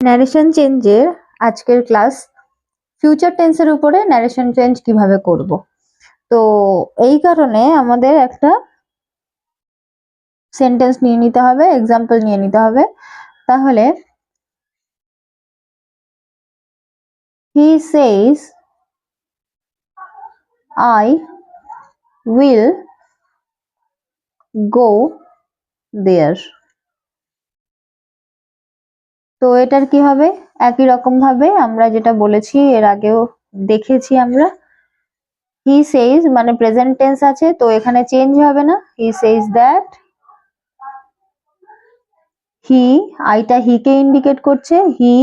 Narration চেঞ্জের আজকের class future টেন্সের উপরে ন্যারেশন চেঞ্জ কীভাবে করব? তো এই কারণে আমাদের একটা সেন্টেন্স নিয়ে নিতে হবে এক্সাম্পল নিয়ে নিতে হবে। তাহলে হি সেজ আই উইল গো দেয়ার তো এটার কি হবে? একই রকম ভাবে আমরা যেটা বলেছি, এর আগেও দেখেছি আমরা। হি সেইজ মানে প্রেজেন্ট টেন্স আছে, তো এখানে চেঞ্জ হবে না। হি সেইজ দ্যাট হি আইটা হি কে ইন্ডিকেট করছে হি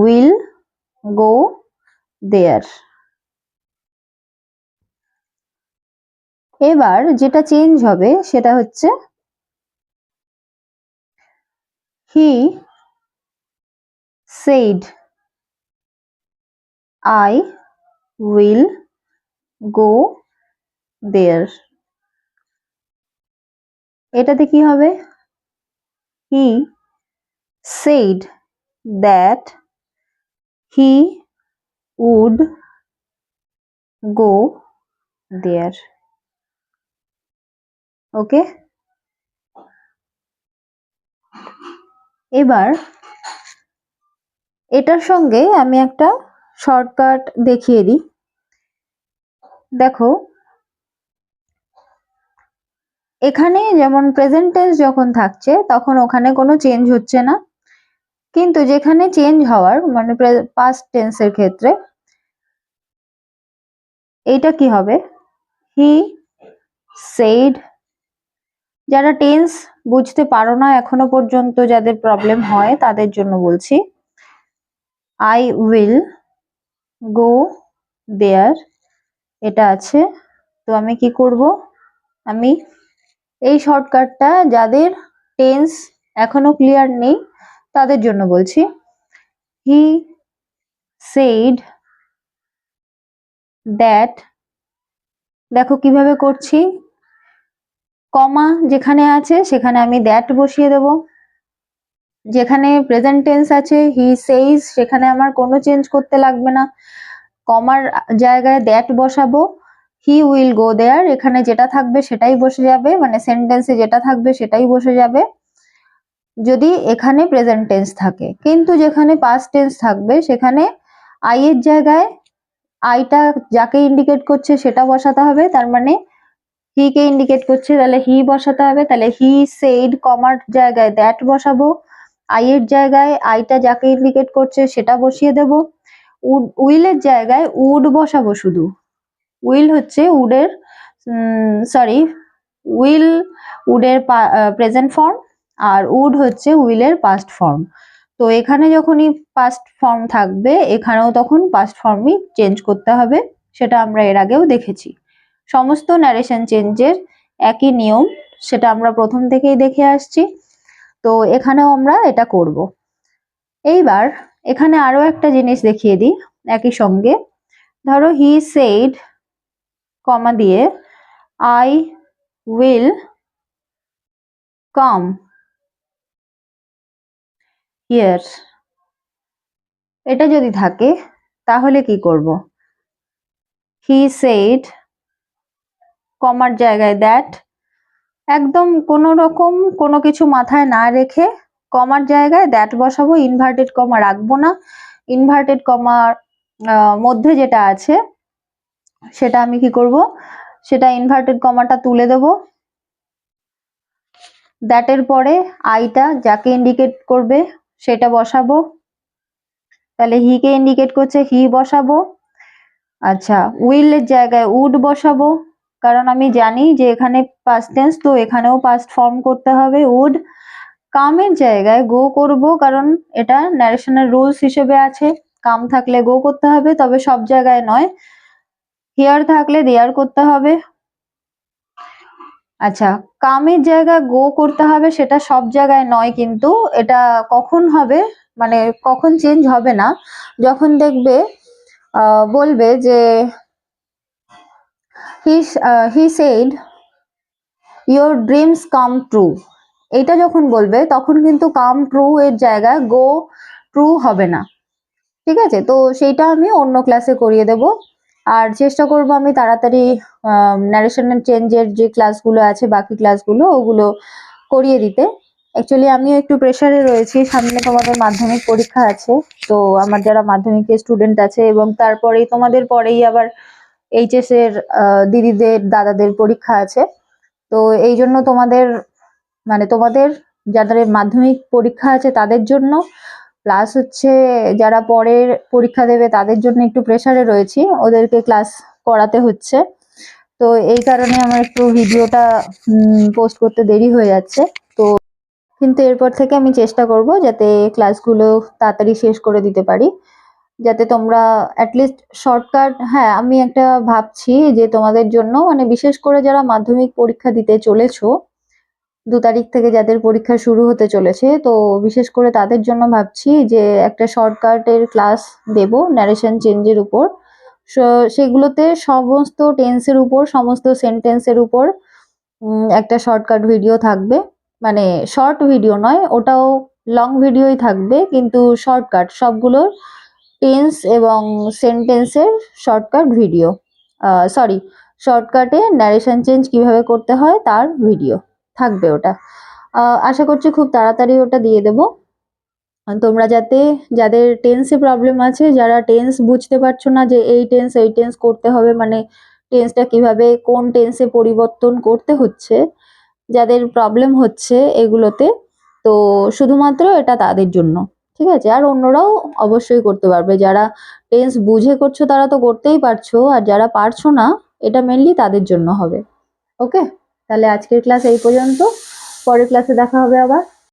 উইল গো দেয়ার এবার যেটা চেঞ্জ হবে, সেটা হচ্ছে হি said I will go there এটাতে কি হবে he said that he would go there ওকে এবার এটার সঙ্গে আমি একটা শর্টকাট দেখিয়ে দিই। দেখো, এখানে যেমন প্রেজেন্ট টেন্স যখন থাকছে, তখন ওখানে কোনো চেঞ্জ হচ্ছে না। কিন্তু যেখানে চেঞ্জ হওয়ার মানে পাস্ট টেন্সের ক্ষেত্রে, এইটা কি হবে? হি সেইড যারা টেন্স বুঝতে পারো না এখনও পর্যন্ত যাদের প্রবলেম হয়, তাদের জন্য বলছি। আই উইল গো দেয়ার এটা আছে। তো আমি কি করব? আমি এই শর্টকাটটা যাদের টেন্স এখনও ক্লিয়ার নেই, তাদের জন্য বলছি। হি সেইড দ্যাট দেখো কীভাবে করছি। কমা যেখানে আছে, সেখানে আমি দ্যাট বসিয়ে দেব। যেখানে প্রেজেন্ট টেন্স আছে হি সেইজ সেখানে আমার কোনো চেঞ্জ করতে লাগবে না। কমার জায়গায় দ্যাট বসাবো হি উইল গো দেয়ার এখানে যেটা থাকবে সেটাই বসে যাবে মানে সেন্টেন্সে যেটা থাকবে সেটাই বসে যাবে। যদি এখানে প্রেজেন্ট টেন্স থাকে, কিন্তু যেখানে পাস্ট টেন্স থাকবে, সেখানে আই এর জায়গায় আইটা যাকে ইন্ডিকেট করছে সেটা বসাতে হবে, তার মানে হি কে ইন্ডিকেট করছে, তাহলে হি বসাতে হবে, তাহলে হি সেইড কমার জায়গায় দ্যাট বসাবো আই এর জায়গায় আইটা যাকে ইন্ডিকেট করছে সেটা বসিয়ে দেব। উইলের জায়গায় উড বসাবো শুধু। উইল হচ্ছে উডের সরি উইল উডের প্রেজেন্ট ফর্ম আর উড হচ্ছে উইলের পাস্ট ফর্ম তো এখানে যখনই পাস্ট ফর্ম থাকবে, এখানেও তখন পাস্ট ফর্মই চেঞ্জ করতে হবে, সেটা আমরা এর আগেও দেখেছি। সমস্ত ন্যারেশন চেঞ্জের একই নিয়ম, সেটা আমরা প্রথম থেকেই দেখে আসছি। তো এখানেও আমরা এটা করব। এইবার এখানে আরও একটা জিনিস দেখিয়ে দিই একই সঙ্গে। ধরো হি সেইড কমা দিয়ে আই উইল কম হিয়ার এটা যদি থাকে, তাহলে কি করব? হি সেইড কমার জায়গায় দ্যাট একদম কোনো রকম কোনো কিছু মাথায় না রেখে কমার জায়গায় দ্যাট বসাবো ইনভার্টেড কমা রাখব না। ইনভার্টেড কমার মধ্যে যেটা আছে, সেটা আমি কি করব? সেটা ইনভার্টেড কমাটা তুলে দেব। দ্যাটের পরে আইটা যাকে ইন্ডিকেট করবে, সেটা বসাবো। তাহলে হিকে ইন্ডিকেট করছে হি বসাবো। আচ্ছা উইলের জায়গায় উড বসাবো। কারণ আমি জানি যে এখানে পাস্ট টেন্স তো এখানেও পাস্ট ফর্ম করতে হবে। উড কামের জায়গায় গো করব কারণ এটা ন্যারেশনের রুলস হিসেবে আছে। কাম থাকলে গো করতে হবে, তবে সব জায়গায় নয়। হিয়ার থাকলে দেয়ার করতে হবে। আচ্ছা কামের জায়গায় গো করতে হবে সেটা সব জায়গায় নয় কিন্তু এটা কখন হবে? মানে কখন চেঞ্জ হবে না? যখন দেখবে বলবে যে he he said your dreams come true এটা যখন বলবে, তখন কিন্তু কাম ট্রু এর জায়গায় গো ট্রু হবে না। ঠিক আছে? তো সেইটা আমি অন্য ক্লাসে করিয়ে দেব। আর চেষ্টা করব আমি তাড়াতাড়ি ন্যারেশনের চেঞ্জের যে ক্লাসগুলো আছে, বাকি ক্লাসগুলো ওগুলো করিয়ে দিতে। অ্যাকচুয়ালি আমিও একটু প্রেশারে রয়েছি। সামনে তোমাদের মাধ্যমিক পরীক্ষা আছে। তো আমার যারা মাধ্যমিকের স্টুডেন্ট আছে এবং তারপরেই তোমাদের পরেই আবার এইচএস এর দিদিদের, দাদাদের পরীক্ষা আছে। তো এই জন্য তোমাদের মানে তোমাদের যাদের মাধ্যমিক পরীক্ষা আছে তাদের জন্য প্লাস হচ্ছে যারা পরের পরীক্ষা দেবে তাদের জন্য একটু প্রেসারে রয়েছি, ওদেরকে ক্লাস করাতে হচ্ছে। তো এই কারণে আমার একটু ভিডিওটা পোস্ট করতে দেরি হয়ে যাচ্ছে। তো কিন্তু এরপর থেকে আমি চেষ্টা করব যাতে ক্লাসগুলো তাড়াতাড়ি শেষ করে দিতে পারি। যাতে তোমরা অ্যাটলিস্ট শর্টকাট হ্যাঁ আমি একটা ভাবছি যে তোমাদের জন্য মানে বিশেষ করে যারা মাধ্যমিক পরীক্ষা দিতে চলেছো, দু তারিখ থেকে যাদের পরীক্ষা শুরু হতে চলেছে, তো বিশেষ করে তাদের জন্য ভাবছি যে একটা শর্টকাটের ক্লাস দেব ন্যারেশন চেঞ্জের উপর। সেগুলোতে সমস্ত টেন্সের উপর, সমস্ত সেন্টেন্সের উপর একটা শর্টকাট ভিডিও থাকবে। মানে শর্ট ভিডিও নয়, ওটাও লং ভিডিওই থাকবে, কিন্তু শর্টকাট সবগুলোর টেন্স এবং সেন্টেন্সের শর্টকাট ভিডিও সরি শর্টকাটে ন্যারেশন চেঞ্জ কীভাবে করতে হয় তার ভিডিও থাকবে ওটা। আশা করছি খুব তাড়াতাড়ি ওটা দিয়ে দেবো। তোমরা যাতে, যাদের টেন্সে প্রবলেম আছে, যারা টেন্স বুঝতে পারছ না যে এই টেন্স এই টেন্স করতে হবে মানে টেন্সটা কীভাবে, কোন টেন্সে পরিবর্তন করতে হচ্ছে, যাদের প্রবলেম হচ্ছে এগুলোতে, তো শুধুমাত্র এটা তাদের জন্য। ঠিক আছে? আর অন্যরাও অবশ্যই করতে পারবে। যারা টেন্স বুঝে করছ, তারা তো করতেই পারছ। আর যারা পারছ না, এটা মেনলি তাদের জন্য হবে। ওকে তাহলে আজকের ক্লাস এই পর্যন্ত। পরের ক্লাসে দেখা হবে আবার।